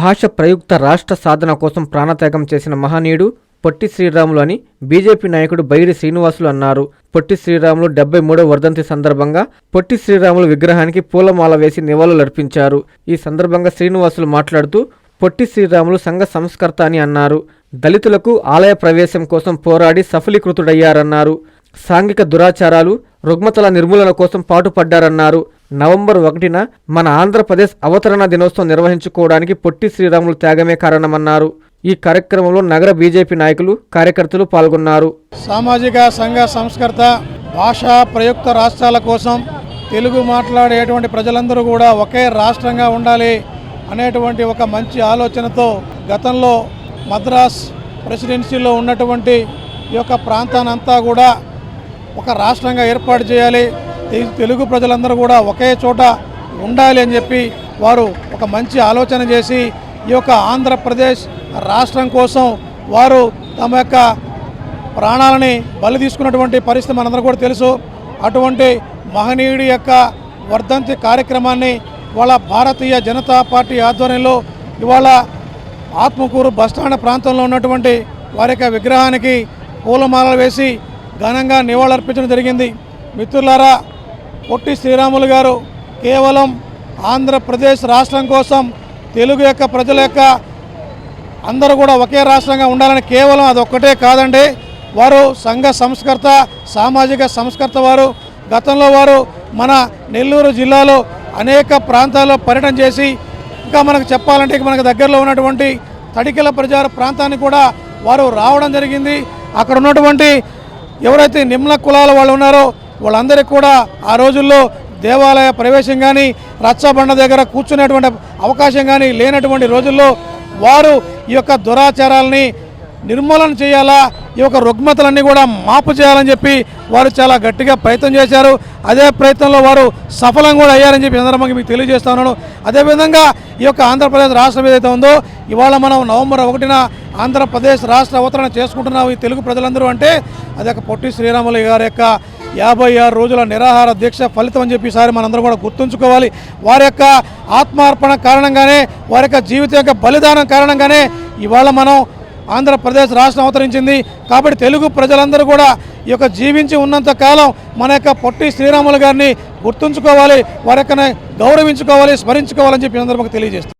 భాష ప్రయుక్త రాష్ట్ర సాధన కోసం ప్రాణత్యాగం చేసిన మహనీయుడు పొట్టి శ్రీరాములు అని బీజేపీ నాయకుడు బైరి శ్రీనివాసులు అన్నారు. పొట్టి శ్రీరాములు డెబ్బై మూడో వర్ధంతి సందర్భంగా పొట్టి శ్రీరాములు విగ్రహానికి పూలమాల వేసి నివాళులర్పించారు. ఈ సందర్భంగా శ్రీనివాసులు మాట్లాడుతూ పొట్టి శ్రీరాములు సంఘ సంస్కర్త అని అన్నారు. దళితులకు ఆలయ ప్రవేశం కోసం పోరాడి సఫలీకృతుడయ్యారన్నారు. సాంఘిక దురాచారాలు రుగ్మతల నిర్మూలన కోసం పాటుపడ్డారన్నారు. నవంబర్ ఒకటిన మన ఆంధ్రప్రదేశ్ అవతరణ దినోత్సవం నిర్వహించుకోవడానికి పొట్టి శ్రీరాములు త్యాగమే కారణమన్నారు. ఈ కార్యక్రమంలో నగర బీజేపీ నాయకులు కార్యకర్తలు పాల్గొన్నారు. సామాజిక సంఘ సంస్కర్త భాషా ప్రయుక్త రాష్ట్రాల కోసం తెలుగు మాట్లాడేటువంటి ప్రజలందరూ కూడా ఒకే రాష్ట్రంగా ఉండాలి అనేటువంటి ఒక మంచి ఆలోచనతో గతంలో మద్రాస్ ప్రెసిడెన్సీలో ఉన్నటువంటి ఈ యొక్క ప్రాంతానంతా కూడా ఒక రాష్ట్రంగా ఏర్పాటు చేయాలి. తెలుగు ప్రజలందరూ కూడా ఒకే చోట ఉండాలి అని చెప్పి వారు ఒక మంచి ఆలోచన చేసి ఈ యొక్క ఆంధ్రప్రదేశ్ రాష్ట్రం కోసం వారు తమ యొక్క ప్రాణాలని బలి తీసుకున్నటువంటి పరిస్థితి మనందరూ కూడా తెలుసు. అటువంటి మహనీయుడి యొక్క వర్ధంతి కార్యక్రమాన్ని ఇవాళ భారతీయ జనతా పార్టీ ఆధ్వర్యంలో ఇవాళ ఆత్మకూరు బస్టాండ్ ప్రాంతంలో ఉన్నటువంటి వారి యొక్క విగ్రహానికి పూలమాలలు వేసి ఘనంగా నివాళులర్పించడం జరిగింది. మిత్రులారా పొట్టి శ్రీరాములు గారు కేవలం ఆంధ్రప్రదేశ్ రాష్ట్రం కోసం తెలుగు యొక్క ప్రజల యొక్క అందరూ కూడా ఒకే రాష్ట్రంగా ఉండాలని కేవలం అదొక్కటే కాదండి. వారు సంఘ సంస్కర్త సామాజిక సంస్కర్త వారు. గతంలో వారు మన నెల్లూరు జిల్లాలో అనేక ప్రాంతాల్లో పర్యటన చేసి ఇంకా మనకు చెప్పాలంటే మనకు దగ్గరలో ఉన్నటువంటి తడికెల ప్రజార ప్రాంతాన్ని కూడా వారు రావడం జరిగింది. అక్కడ ఉన్నటువంటి ఎవరైతే నిమ్న కులాల వాళ్ళు ఉన్నారో వాళ్ళందరికీ కూడా ఆ రోజుల్లో దేవాలయ ప్రవేశం కానీ రచ్చబండ దగ్గర కూర్చునేటువంటి అవకాశం కానీ లేనటువంటి రోజుల్లో వారు ఈ యొక్క దురాచారాలని నిర్మూలన చేయాలా ఈ యొక్క రుగ్మతలన్నీ కూడా మాపు చేయాలని చెప్పి వారు చాలా గట్టిగా ప్రయత్నం చేశారు. అదే ప్రయత్నంలో వారు సఫలం కూడా అయ్యారని చెప్పి సందర్భంగా మీకు తెలియజేస్తా ఉన్నాను. అదేవిధంగా ఈ యొక్క ఆంధ్రప్రదేశ్ రాష్ట్రం ఏదైతే ఉందో ఇవాళ మనం నవంబర్ ఒకటిన ఆంధ్రప్రదేశ్ రాష్ట్ర అవతరణ చేసుకుంటున్నాం ఈ తెలుగు ప్రజలందరూ అంటే అది ఒక పొట్టి శ్రీరాములు గారి యొక్క యాభై ఆరు రోజుల నిరాహార దీక్ష ఫలితం అని చెప్పి ఈసారి మనందరం కూడా గుర్తుంచుకోవాలి. వారి యొక్క ఆత్మార్పణ కారణంగానే వారి యొక్క జీవితం యొక్క బలిదానం కారణంగానే ఇవాళ మనం ఆంధ్రప్రదేశ్ రాష్ట్రం అవతరించింది. కాబట్టి తెలుగు ప్రజలందరూ కూడా ఈ యొక్క జీవించి ఉన్నంత కాలం మన యొక్క పొట్టి శ్రీరాములు గారిని గుర్తుంచుకోవాలి వారి యొక్క గౌరవించుకోవాలి స్మరించుకోవాలని చెప్పి అందరూ సందర్భంగా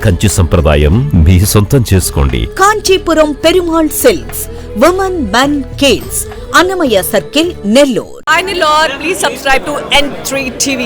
కంచి సంప్రదాయం మీ సొంతం చేసుకోండి Kanchipuram Perumal silks women men kids Annamayya circle Nellore Lord, please subscribe to N3 TV.